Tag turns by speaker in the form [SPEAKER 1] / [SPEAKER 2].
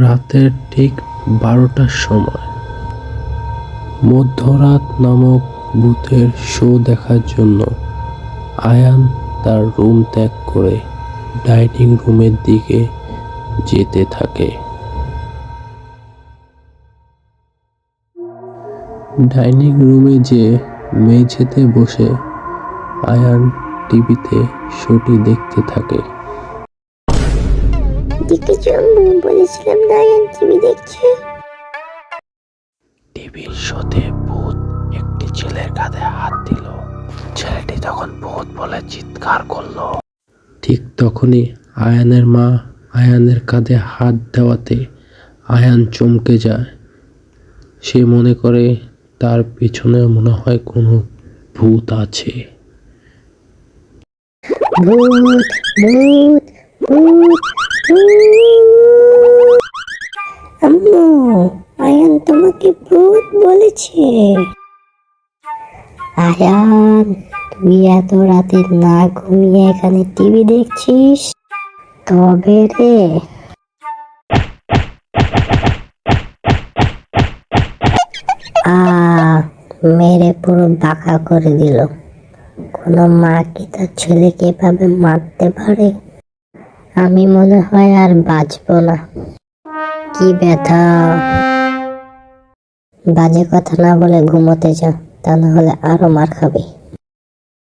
[SPEAKER 1] রাতের ঠিক বারোটার সময়। মধ্যরাত নামক ভূতের শো দেখার জন্য আয়ান তার রুম ত্যাগ করে ডাইনিং রুমের দিকে যেতে থাকে। ডাইনিং রুমে যে মেঝেতে বসে আয়ান টিভিতে শোটি দেখতে থাকে।
[SPEAKER 2] দেখেছ বলেছিলাম টিভি দেখছে
[SPEAKER 1] টিভির শোতে ভূত একটি ছেলের কাঁধে হাত দিল। ছেলেটি তখন ভূত বলে চিৎকার করল। ঠিক তখনই আয়ানের মা আয়ানের কাঁধে হাত দেওয়াতে আয়ান চমকে যায়। সে মনে করে তার পিছনে মনে হয় কোনো ভূত আছে।
[SPEAKER 2] ভূত ভূত ভূত। আম্মু, আয়ান তোমাকে ভূত বলেছে। আয়ান, তুই এত রাতে না ঘুমিয়ে এখানে টিভি দেখছিস? তবে রে। আ, মেরে পুরো বাঁকা করে দিল। কোনো মা কি তার ছেলেকে এভাবে মারতে পারে? আমি মনে হয় আর বাঁচব না। কি ব্যথা। বাজে কথা না বলে ঘুমোতে যা, তা না হলে আরও মার খাবি।